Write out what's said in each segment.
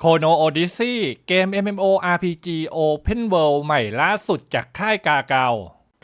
โคโนโอดิซี่เกม MMORPG Open World ใหม่ล่าสุดจากค่ายกาเกา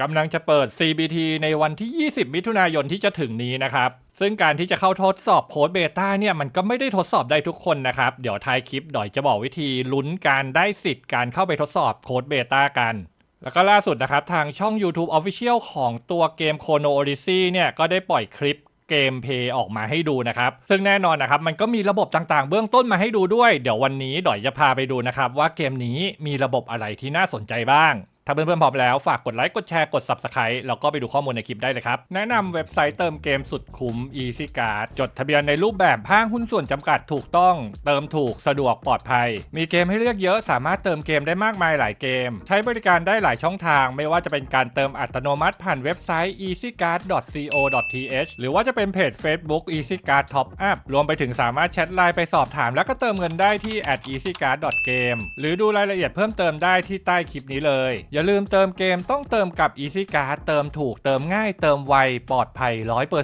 กำลังจะเปิด CBT ในวันที่ 20 มิถุนายนที่จะถึงนี้นะครับ ซึ่งการที่จะเข้าทดสอบโค้ดเบต้าเนี่ยมันก็ไม่ได้ทดสอบได้ทุกคนนะครับ เดี๋ยวท้ายคลิปดอยจะบอกวิธีลุ้นการได้สิทธิ์การเข้าไปทดสอบโค้ดเบต้ากันแล้วก็ล่าสุดนะครับ ทางช่อง YouTube Official ของตัวเกม Chrono Odyssey เนี่ย ก็ได้ปล่อยคลิป เกมเพย์ออกมาให้ดูนะครับ ซึ่งแน่นอนนะครับ มันก็มีระบบต่างๆ เบื้องต้นมาให้ดูด้วย เดี๋ยววันนี้ดอยจะพาไปดูนะครับ ว่าเกมนี้มีระบบอะไรที่น่าสนใจบ้าง ถ้าเพื่อนๆพร้อมแล้วฝากกดไลค์กดแชร์กด Subscribe แล้วก็ไปดูข้อมูลในคลิปได้เลยครับ แนะนำเว็บไซต์เติมเกมสุดคุ้ม Easy Card จดทะเบียนในรูปแบบห้างหุ้นส่วนจำกัดถูกต้อง เติมถูกสะดวกปลอดภัย มีเกมให้เลือกเยอะสามารถเติมเกมได้มากมายหลายเกม ใช้บริการได้หลายช่องทาง ไม่ว่าจะเป็นการเติมอัตโนมัติผ่านเว็บไซต์ easycard.co.th หรือว่าจะเป็นเพจ Facebook easycard top up รวมไปถึงสามารถแชทไลน์ไปสอบถาม แล้วก็เติมเงินได้ที่ @easycard.game หรือดูรายละเอียดเพิ่มเติมได้ที่ใต้คลิปนี้เลยอย่าลืมเติมเกมต้องเติมกับ easycard เติมถูกเติมง่ายเติมไวปลอดภัย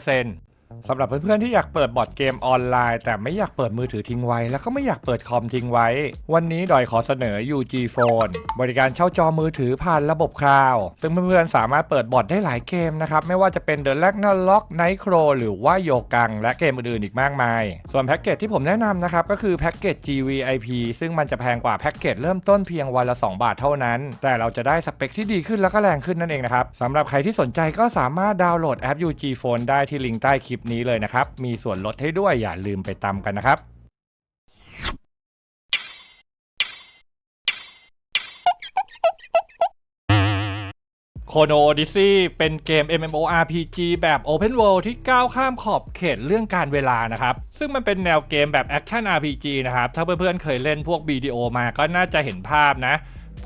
100% สำหรับเพื่อนๆที่อยากเปิดบอร์ดเกมออนไลน์ แต่ไม่อยากเปิดมือถือทิ้งไว้ แล้วก็ไม่อยากเปิดคอมทิ้งไว้ วันนี้ดอยขอเสนอ UG Phone บริการเช่าจอมือถือผ่านระบบคลาวด์ซึ่งเพื่อนๆสามารถเปิดบอร์ดได้หลายเกมนะครับไม่ว่าจะเป็น The Ragnarok Night Crow หรือว่าโยกัง และเกมอื่นๆอีกมากมาย ส่วนแพ็กเกจที่ผมแนะนำนะครับก็คือแพ็กเกจ GVIP ซึ่งมันจะแพงกว่าแพ็กเกจเริ่มต้นเพียงวันละ 2 บาทเท่านั้น แต่เราจะได้สเปคที่ดีขึ้นแล้วก็แรงขึ้นนั่นเองนะครับสำหรับใครที่สนใจก็สามารถดาวน์โหลดแอป UG Phone ได้ที่ลิงก์ใต้คลิปนี้เลยนะครับ มีส่วนลดให้ด้วยอย่าลืมไปตามกันนะครับโคโนโอดิซี่เป็นเกม MMORPG แบบ Open World ที่ก้าวข้ามขอบเขตเรื่องการเวลานะครับ ซึ่งมันเป็นแนวเกมแบบ Action RPG นะครับ ถ้าเพื่อนๆเคยเล่นพวก BDO มาก็น่าจะเห็นภาพนะ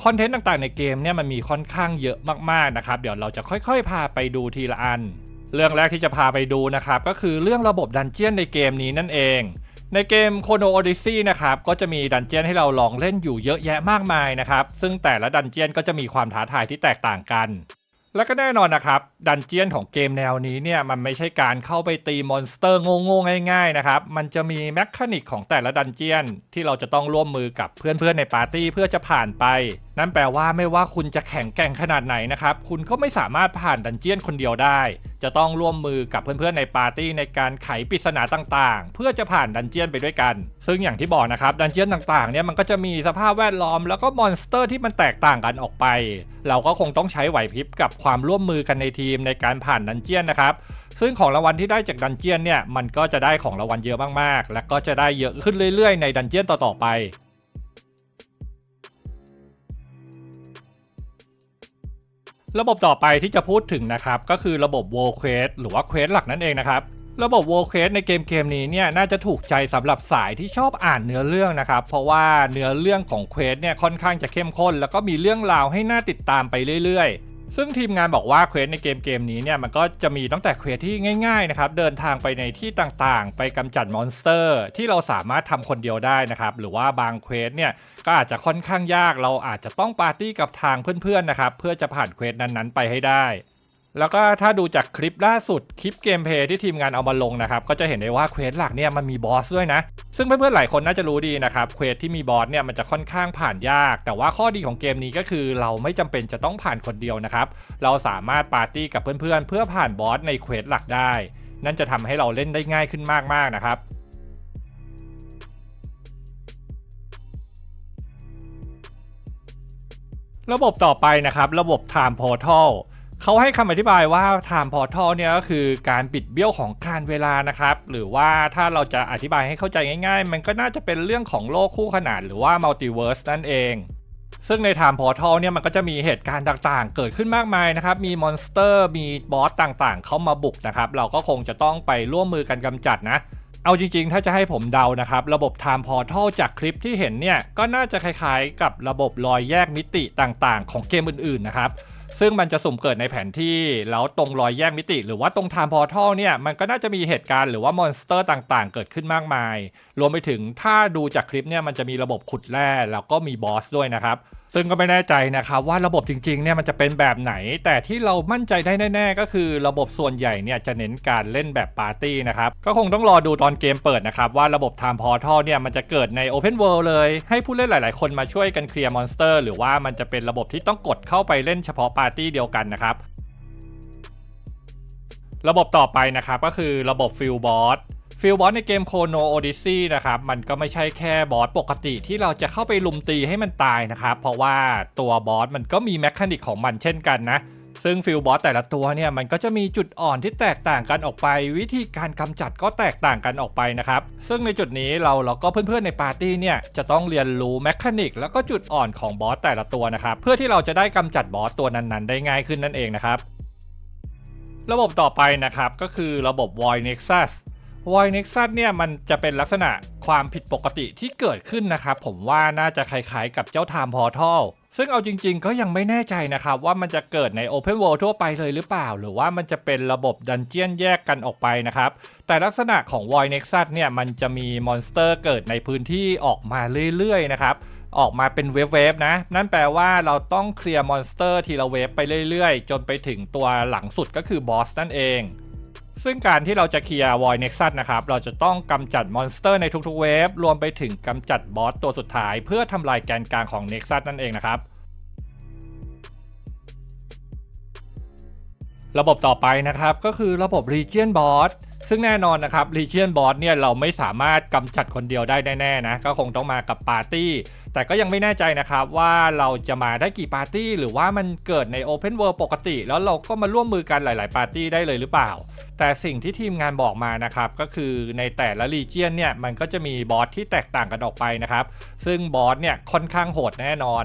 คอนเทนต์ต่างๆในเกมเนี่ยมันมีค่อนข้างเยอะมากๆนะครับ เดี๋ยวเราจะค่อยๆ พาไปดูทีละอัน เรื่องแรกที่จะพาไปดูนะครับ ก็คือเรื่องระบบดันเจียนในเกมนี้นั่นเอง ในเกม Chrono Odyssey นะครับ ก็จะมีดันเจียนให้เราลองเล่นอยู่เยอะแยะมากมายนะครับ ซึ่งแต่ละดันเจียนก็จะมีความท้าทายที่แตกต่างกัน แล้วก็แน่นอนนะครับ ดันเจียนของเกมแนวนี้เนี่ยมันไม่ใช่การเข้าไปตีมอนสเตอร์โง่ๆง่ายๆนะครับ มันจะมีแมคานิกของแต่ละดันเจียนที่เราจะต้องร่วมมือกับเพื่อนๆในปาร์ตี้เพื่อจะผ่านไป นั่นแปลว่าไม่ว่าคุณจะแข็งแกร่งขนาดไหนนะครับ คุณก็ไม่สามารถผ่านดันเจียนคนเดียวได้ จะต้องร่วมมือกับเพื่อนๆในปาร์ตี้ในการไขปริศนาต่างๆ เพื่อจะผ่านดันเจียนไปด้วยกัน ซึ่งอย่างที่บอกนะครับ ดันเจียนต่างๆเนี่ยมันก็จะมีสภาพแวดล้อมแล้วก็มอนสเตอร์ที่มันแตกต่างกันออกไป เราก็คงต้องใช้ไหวพริบกับความร่วมมือกันในทีมในการผ่านดันเจียนนะครับซึ่งของรางวัลที่ได้จากดันเจียนเนี่ยมันก็จะได้ของรางวัลเยอะมากๆ และก็จะได้เยอะขึ้นเรื่อยๆ ในดันเจียนต่อๆไป ระบบต่อไปที่จะพูดถึงนะครับ ก็คือระบบ World Quest หรือว่า Quest หลักนั่นเองนะครับ ระบบ World Quest ในเกมเกมนี้เนี่ยน่าจะถูกใจสำหรับสายที่ชอบอ่านเนื้อเรื่องนะครับ เพราะว่าเนื้อเรื่องของ Quest เนี่ยค่อนข้างจะเข้มข้น แล้วก็มีเรื่องราวให้น่าติดตามไปเรื่อยๆ ซึ่งทีมงานบอกว่าเควสในเกมเกมนี้เนี่ยมันก็จะมีตั้งแต่เควสที่ง่ายๆนะครับเดินทางไปในที่ต่างๆ ไปกำจัดมอนสเตอร์ ที่เราสามารถทำคนเดียวได้นะครับหรือว่าบางเควสเนี่ยก็อาจจะค่อนข้างยาก เราอาจจะต้องปาร์ตี้กับทางเพื่อนๆนะครับเพื่อจะผ่านเควสนั้นๆไปให้ได้ แล้วก็ถ้าดูจากคลิปล่าสุดคลิปเกมเพย์ที่ทีมงานเอามาลงนะครับก็จะเห็นได้ว่าเควสหลักเนี่ยมันมีบอสด้วยนะ ซึ่งเพื่อนๆหลายคนน่าจะรู้ดีนะครับเควสที่มีบอสเนี่ยมันจะค่อนข้างผ่านยาก แต่ว่าข้อดีของเกมนี้ก็คือเราไม่จำเป็นจะต้องผ่านคนเดียวนะครับเราสามารถปาร์ตี้กับเพื่อนๆ เพื่อผ่านบอสในเควสหลักได้ นั่นจะทำให้เราเล่นได้ง่ายขึ้นมากๆนะครับระบบต่อไปนะครับ ระบบ Time Portal เขาให้คำอธิบายว่า Time Portal เนี่ยก็คือการปิดเบี้ยวของการเวลานะครับ หรือว่าถ้าเราจะอธิบายให้เข้าใจง่ายๆ มันก็น่าจะเป็นเรื่องของโลกคู่ขนานหรือว่า Multiverse นั่นเอง ซึ่งใน Time Portal เนี่ยมันก็จะมีเหตุการณ์ต่างๆ เกิดขึ้นมากมายนะครับ มีมอนสเตอร์ มีบอสต่างๆ เข้ามาบุกนะครับ เราก็คงจะต้องไปร่วมมือกันกำจัดนะเอาจริงๆ ถ้าจะให้ผมเดานะครับ ระบบ Time Portal จากคลิปที่เห็นเนี่ย ก็น่าจะคล้ายๆ กับระบบรอยแยกมิติต่างๆ ของเกมอื่นๆ นะครับ ซึ่งมันจะสุ่มเกิดในแผนที่แล้วตรงรอยแยกมิติ หรือว่าตรงทางพอร์ทัลเนี่ยมันก็น่าจะมีเหตุการณ์หรือว่ามอนสเตอร์ต่างๆ เกิดขึ้นมากมาย รวมไปถึงถ้าดูจากคลิปเนี่ยมันจะมีระบบขุดแร่แล้วก็มีบอสด้วยนะครับ ซึ่งก็ไม่แน่ใจนะครับว่าระบบจริงๆเนี่ยมันจะเป็นแบบไหน แต่ที่เรามั่นใจได้แน่ๆ ก็คือระบบส่วนใหญ่เนี่ยจะเน้นการเล่นแบบปาร์ตี้นะครับ ก็คงต้องรอดูตอนเกมเปิดนะครับ ว่าระบบ Time Portal เนี่ยมันจะเกิดใน Open World เลย ให้ผู้เล่นหลายๆ คนมาช่วยกันเคลียร์มอนสเตอร์หรือว่ามันจะเป็นระบบที่ต้องกดเข้าไปเล่นเฉพาะปาร์ตี้เดียวกันนะครับระบบต่อไปนะครับก็คือระบบฟิลบอส ฟิลบอสในเกมโคโนโอดิซีนะครับมันก็ไม่ใช่แค่บอสปกติที่เราจะเข้าไปลุมตีให้มันตายนะครับเพราะว่าตัวบอสมันก็มีแมคานิกของมันเช่นกันนะซึ่งฟิลบอสแต่ละตัวเนี่ยมันก็จะมีจุดอ่อนที่แตกต่างกันออกไป วิธีการกำจัดก็แตกต่างกันออกไปนะครับ ซึ่งในจุดนี้เราแล้วก็เพื่อนๆในปาร์ตี้เนี่ยจะต้องเรียนรู้แมคานิกแล้วก็จุดอ่อนของบอสแต่ละตัวนะครับ เพื่อที่เราจะได้กำจัดบอสตัวนั้นๆ ได้ง่ายขึ้นนั่นเองนะครับ ระบบต่อไปนะครับก็คือระบบ Void Nexus Void Nexus เนี่ยมันจะเป็นลักษณะความผิดปกติที่เกิดขึ้นนะครับผมว่าน่าจะคล้ายๆกับเจ้า Time Portal ซึ่งเอาจริง ๆ ก็ยังไม่แน่ใจนะครับ ว่ามันจะเกิดใน Open World ทั่วไปเลยหรือเปล่า หรือว่ามันจะเป็นระบบดันเจียนแยกกันออกไปนะครับ แต่ลักษณะของ Void Nexus เนี่ยมันจะมีมอนสเตอร์เกิดในพื้นที่ออกมาเรื่อยๆนะครับออกมาเป็นเวฟๆนะ นั่นแปลว่าเราต้องเคลียร์มอนสเตอร์ทีละเวฟไปเรื่อยๆ จนไปถึงตัวหลังสุดก็คือบอสนั่นเอง ซึ่งการที่เราจะเคลียร์วอยเน็กซัสนะครับ เราจะต้องกำจัดมอนสเตอร์ในทุกๆเวฟ รวมไปถึงกำจัดบอสตัวสุดท้าย เพื่อทำลายแกนกลางของนิกซัสนั่นเองนะครับ ระบบต่อไปนะครับก็คือระบบ Region Boss ซึ่งแน่นอนนะครับ Region Boss เนี่ยเราไม่สามารถกำจัดคนเดียวได้แน่ๆนะก็คงต้องมากับปาร์ตี้ แต่ก็ยังไม่แน่ใจนะครับว่าเราจะมาได้กี่ปาร์ตี้ หรือว่ามันเกิดใน Open World ปกติ แล้วเราก็มาร่วมมือกันหลาย ๆ ปาร์ตี้ได้เลยหรือเปล่า แต่สิ่งที่ทีมงานบอกมานะครับก็คือในแต่ละ Region เนี่ยมันก็จะมีบอสที่แตกต่างกันออกไปนะครับซึ่งบอสเนี่ยค่อนข้างโหดแน่นอน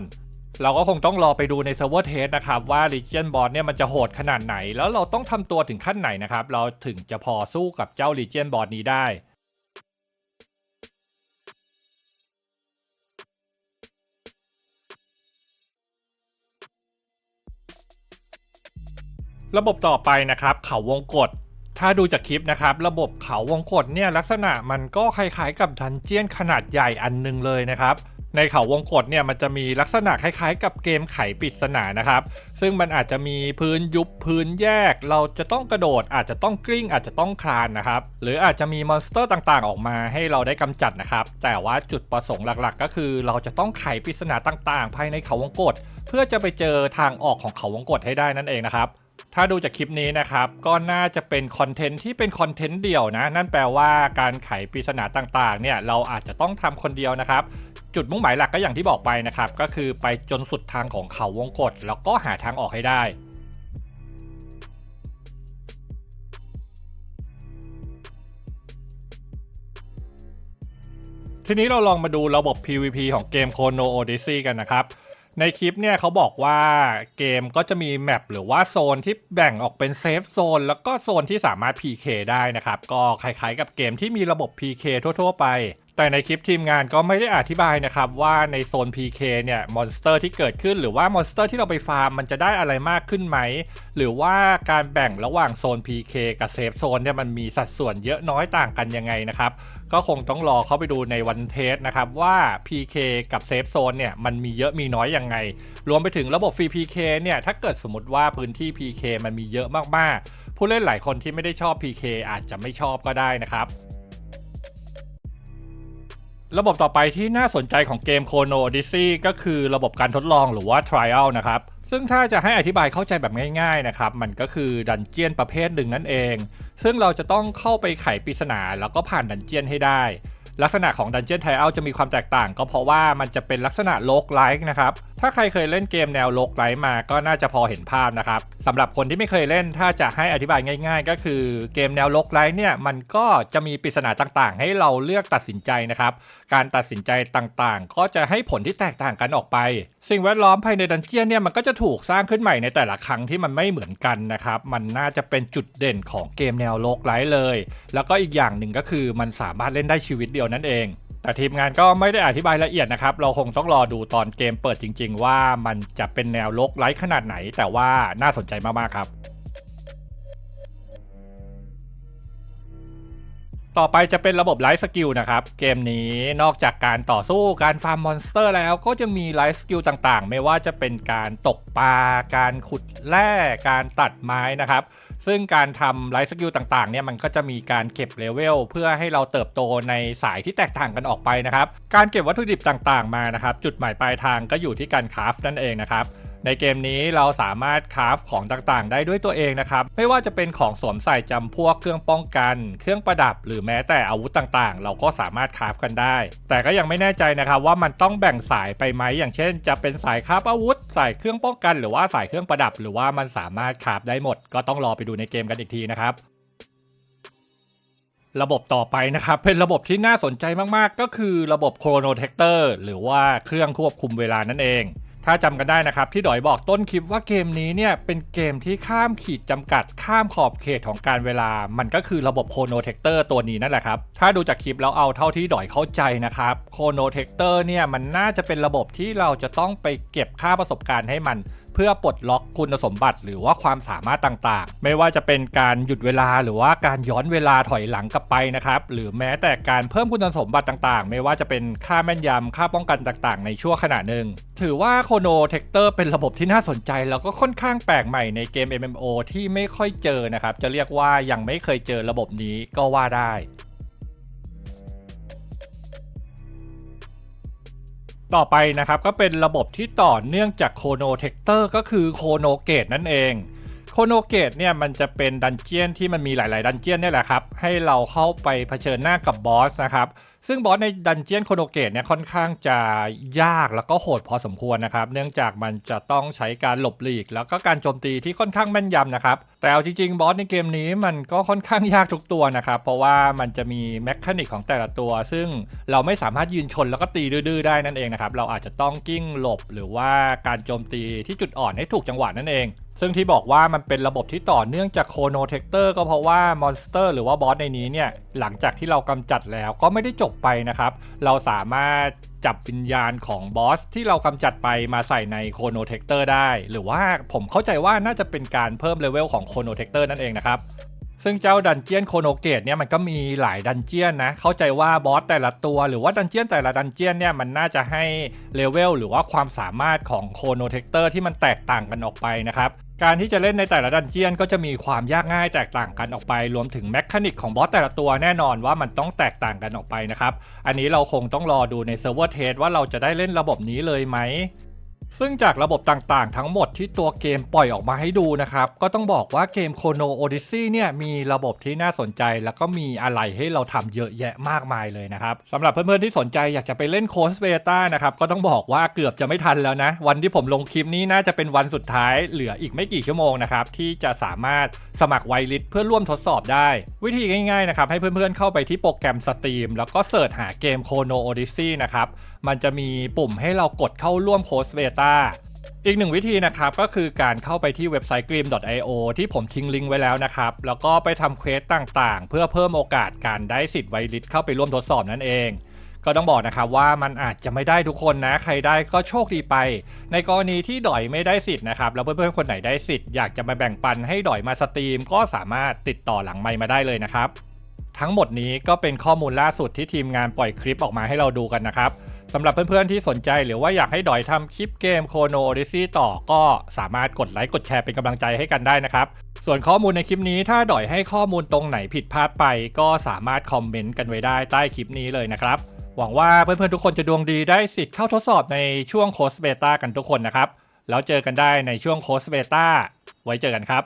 เราก็คงต้องรอไปดูในเซิร์ฟเวอร์เทสนะครับว่า Legion Boss เนี่ยมันจะโหดขนาดไหน แล้วเราต้องทำตัวถึงขั้นไหนนะครับ เราถึงจะพอสู้กับเจ้า Legion Boss นี้ได้ระบบต่อไปนะครับ เขาวงกฏถ้าดูจากคลิปนะครับ ระบบเขาวงกฏเนี่ยลักษณะมันก็คล้ายๆกับดันเจียนขนาดใหญ่อันหนึงเลยนะครับ ในเขาวงกฏเนี่ยมันจะมีลักษณะคล้ายๆ กับเกมไขปริศนานะครับ ซึ่งมันอาจจะมีพื้นยุบพื้นแยก เราจะต้องกระโดดอาจจะต้องกลิ้ง อาจจะต้องคลานนะครับ หรืออาจจะมีมอนสเตอร์ต่างๆ ออกมาให้เราได้กำจัดนะครับ แต่ว่าจุดประสงค์หลักๆ ก็คือ เราจะต้องไขปริศนาต่างๆ ภายในเขาวงกฏเพื่อจะไปเจอทางออกของเขาวงกฏให้ได้นั่นเองนะครับ ถ้าดูจากคลิปนี้นะครับ ก็น่าจะเป็นคอนเทนต์ที่เป็นคอนเทนต์เดี่ยวนะ นั่นแปลว่าการไขปริศนาต่างๆ เนี่ยเราอาจจะต้องทำคนเดียวนะครับ จุดมุ่งหมายหลักก็อย่างที่บอกไปนะครับ ก็คือไปจนสุดทางของเขาวงกฏแล้วก็หาทางออกให้ได้ทีนี้เราลองมาดูระบบ PVP ของเกม Chrono Odyssey กันนะครับ ในคลิปเนี่ยเขาบอกว่าเกมก็จะมีแมปหรือว่าโซนที่แบ่งออกเป็นเซฟโซนแล้วก็โซนที่สามารถ PK ได้นะครับ ก็คล้ายๆกับเกมที่มีระบบ PK ทั่ว ๆ ไป แต่ในคลิปทีมงานก็ไม่ได้อธิบายนะครับว่าในโซน PK เนี่ยมอนสเตอร์ที่เกิดขึ้นหรือว่ามอนสเตอร์ที่เราไปฟาร์มมันจะได้อะไรมากขึ้นไหม หรือว่าการแบ่งระหว่างโซน PK กับเซฟโซนเนี่ยมันมีสัดส่วนเยอะน้อยต่างกันยังไงนะครับก็คงต้องรอเข้าไปดูในวันเทสนะครับว่า PK กับเซฟโซนเนี่ยมันมีเยอะมีน้อยยังไง รวมไปถึงระบบฟรี PK เนี่ยถ้าเกิดสมมติว่าพื้นที่ PK มันมีเยอะมากๆ ผู้เล่นหลายคนที่ไม่ได้ชอบ PK อาจจะไม่ชอบก็ได้นะครับ ระบบต่อไปที่น่าสนใจของเกม Chrono Odyssey ก็คือระบบการทดลองหรือว่า Trial นะครับ ซึ่งถ้าจะให้อธิบายเข้าใจแบบง่ายๆนะครับ มันก็คือดันเจียนประเภทหนึ่งนั่นเอง ซึ่งเราจะต้องเข้าไปไขปริศนาแล้วก็ผ่านดันเจียนให้ได้ ลักษณะของดันเจียนไทเอาจะมีความแตกต่าง ก็เพราะว่ามันจะเป็นลักษณะโลกไลค์นะครับ ถ้าใครเคยเล่นเกมแนวโลกไลค์มาก็น่าจะพอเห็นภาพนะครับสำหรับคนที่ไม่เคยเล่นถ้าจะให้อธิบายง่าย ๆ ก็คือเกมแนวโลกไลค์เนี่ยมันก็จะมีปริศนาต่างๆ ให้เราเลือกตัดสินใจนะครับ การตัดสินใจต่างๆ ก็จะให้ผลที่แตกต่างกันออกไป สิ่งแวดล้อมภายในดันเจียนเนี่ยมันก็จะถูกสร้างขึ้นใหม่ในแต่ละครั้งที่มันไม่เหมือนกันนะครับมันน่าจะเป็นจุดเด่นของเกมแนวโลกไลท์เลย แล้วก็อีกอย่างหนึ่งก็คือมันสามารถเล่นได้ชีวิตเดียวนั่นเอง แต่ทีมงานก็ไม่ได้อธิบายละเอียดนะครับ เราคงต้องรอดูตอนเกมเปิดจริง ๆ ว่ามันจะเป็นแนวลกไลท์ขนาดไหน แต่ว่าน่าสนใจมากๆครับต่อไปจะเป็นระบบไลฟ์สกิลนะครับ เกมนี้นอกจากการต่อสู้การฟาร์มมอนสเตอร์แล้วก็จะมีไลฟ์สกิลต่างๆ ไม่ว่าจะเป็นการตกปลา การขุดแร่การตัดไม้นะครับ ซึ่งการทำไลฟ์สกิลต่างๆเนี่ยมันก็จะมีการเก็บเลเวลเพื่อให้เราเติบโตในสายที่แตกต่างกันออกไปนะครับ การเก็บวัตถุดิบต่างๆมานะครับ จุดหมายปลายทางก็อยู่ที่การคราฟนั่นเองนะครับ ในเกมนี้เราสามารถคราฟของต่างๆ ได้ด้วยตัวเองนะครับ ไม่ว่าจะเป็นของสวมใส่จำพวกเครื่องป้องกัน เครื่องประดับ หรือแม้แต่อาวุธต่างๆ เราก็สามารถคราฟกันได้ แต่ก็ยังไม่แน่ใจนะครับว่ามันต้องแบ่งสายไปไหมอย่างเช่น จะเป็นสายคราฟอาวุธ สายเครื่องป้องกัน หรือว่าสายเครื่องประดับ หรือว่ามันสามารถคราฟได้หมด ก็ต้องรอไปดูในเกมกันอีกทีนะครับระบบต่อไปนะครับ เป็นระบบที่น่าสนใจมากๆ ก็คือระบบ Chrono t e c t o r หรือว่าเครื่องควบคุมเวลานั่นเอง ถ้าจำกันได้นะครับ ที่ดอยบอกต้นคลิปว่าเกมนี้เนี่ยเป็นเกมที่ข้ามขีดจำกัด ข้ามขอบเขตของการเวลา มันก็คือระบบโคโนเทคเตอร์ตัวนี้นั่นแหละครับ ถ้าดูจากคลิปแล้วเอาเท่าที่ดอยเข้าใจนะครับโคโนเทคเตอร์เนี่ยมันน่าจะเป็นระบบที่เราจะต้องไปเก็บค่าประสบการณ์ให้มัน พื่อปลดล็อกคุณสมบัติ หรือว่าความสามารถต่างๆ ไม่ว่าจะเป็นการหยุดเวลาหรือว่าการย้อนเวลาถอยหลังกลับไปนะครับหรือแม้แต่การเพิ่มคุณสมบัติต่างๆ ไม่ว่าจะเป็นค่าแม่นยำค่าป้องกันต่างๆ ในชั่วขณะหนึ่งถือว่าโคโนเทคเตอร์เป็นระบบที่น่าสนใจ แล้วก็ค่อนข้างแปลกใหม่ในเกม MMO ที่ไม่ค่อยเจอนะครับจะเรียกว่ายังไม่เคยเจอระบบนี้ก็ว่าได้ ต่อไปนะครับก็เป็นระบบที่ต่อเนื่องจากโคโนเทคเตอร์ก็คือโคโนเกตนั่นเองโคโนเกตเนี่ยมันจะเป็นดันเจียนที่มันมีหลาย ๆ ดันเจียนนี่แหละครับ ให้เราเข้าไปเผชิญหน้ากับบอสนะครับ ซึ่งบอสในดันเจียนโคโนเกตเนี่ยค่อนข้างจะยากแล้วก็โหดพอสมควรนะครับ เนื่องจากมันจะต้องใช้การหลบหลีก แล้วก็การโจมตีที่ค่อนข้างแม่นยำนะครับ แต่เอาจริงๆบอสในเกมนี้มันก็ค่อนข้างยากทุกตัวนะครับ เพราะว่ามันจะมีแมคานิกของแต่ละตัว ซึ่งเราไม่สามารถยืนชนแล้วก็ตีดื้อๆได้นั่นเองนะครับ เราอาจจะต้องกิ้งหลบหรือว่าการโจมตีที่จุดอ่อนให้ถูกจังหวะนั่นเอง ซึ่งที่บอกว่ามันเป็นระบบที่ต่อเนื่องจากโคโนเทคเตอร์ก็เพราะว่ามอนสเตอร์หรือว่าบอสในนี้เนี่ยหลังจากที่เรากำจัดแล้วก็ไม่ได้จบไปนะครับ เราสามารถจับวิญญาณของบอสที่เรากำจัดไปมาใส่ในโคโนเทคเตอร์ได้ หรือว่าผมเข้าใจว่าน่าจะเป็นการเพิ่มเลเวลของโคโนเทคเตอร์นั่นเองนะครับซึ่งเจ้าดันเจียนโคโนเกตเนี่ยมันก็มีหลายดันเจียนนะ เข้าใจว่าบอสแต่ละตัวหรือว่าดันเจียนแต่ละดันเจียนเนี่ยมันน่าจะให้เลเวลหรือว่าความสามารถของโคโนเทคเตอร์ที่มันแตกต่างกันออกไปนะครับ การที่จะเล่นในแต่ละดันเจียนก็จะมีความยากง่ายแตกต่างกันออกไป รวมถึงแมคานิกของบอสแต่ละตัวแน่นอนว่ามันต้องแตกต่างกันออกไปนะครับ อันนี้เราคงต้องรอดูในเซิร์ฟเวอร์เทสว่าเราจะได้เล่นระบบนี้เลยไหม ซึ่งจากระบบต่างๆ ทั้งหมดที่ตัวเกมปล่อยออกมาให้ดูนะครับ ก็ต้องบอกว่าเกม Chrono Odyssey เนี่ยมีระบบที่น่าสนใจ แล้วก็มีอะไรให้เราทำเยอะแยะมากมายเลยนะครับสำหรับเพื่อนๆที่สนใจอยากจะไปเล่นโค้ชเบต้านะครับก็ต้องบอกว่าเกือบจะไม่ทันแล้วนะ วันที่ผมลงคลิปนี้น่าจะเป็นวันสุดท้ายเหลืออีกไม่กี่ชั่วโมงนะครับที่จะสามารถสมัครไวลิสเพื่อร่วมทดสอบได้ วิธีง่ายๆนะครับให้เพื่อนๆเข้าไปที่โปรแกรมสตรีมแล้วก็เสิร์ชหาเกม Chrono Odyssey นะครับมันจะมีปุ่มให้เรากดเข้าร่วมโค้ชเบตาอีกหนึ่งวิธีนะครับก็คือการเข้าไปที่เว็บไซต์ grim.io ที่ผมทิ้งลิงก์ไว้แล้วนะครับ แล้วก็ไปทำเควสต่างๆ เพื่อเพิ่มโอกาสการได้สิทธิ์ไวลิสเข้าไปร่วมทดสอบนั่นเอง ก็ต้องบอกนะครับว่ามันอาจจะไม่ได้ทุกคนนะ ใครได้ก็โชคดีไป ในกรณีที่ดอยไม่ได้สิทธิ์นะครับแล้วเพื่อนๆคนไหนได้สิทธิ์อยากจะมาแบ่งปันให้ดอยมาสตรีม ก็สามารถติดต่อหลังไมค์มาได้เลยนะครับ ทั้งหมดนี้ก็เป็นข้อมูลล่าสุดที่ทีมงานปล่อยคลิปออกมาให้เราดูกันนะครับ สำหรับเพื่อนๆที่สนใจหรือว่าอยากให้ดอยทำคลิปเกมโคโนโอดิซี่ต่อก็สามารถกดไลค์กดแชร์เป็นกำลังใจให้กันได้นะครับ ส่วนข้อมูลในคลิปนี้ถ้าดอยให้ข้อมูลตรงไหนผิดพลาดไป ก็สามารถคอมเมนต์กันไว้ได้ใต้คลิปนี้เลยนะครับ หวังว่าเพื่อนๆทุกคนจะดวงดีได้สิทธิ์เข้าทดสอบในช่วงโค้ชเบต้ากันทุกคนนะครับ แล้วเจอกันได้ในช่วงโค้ชเบต้าไว้เจอกันครับ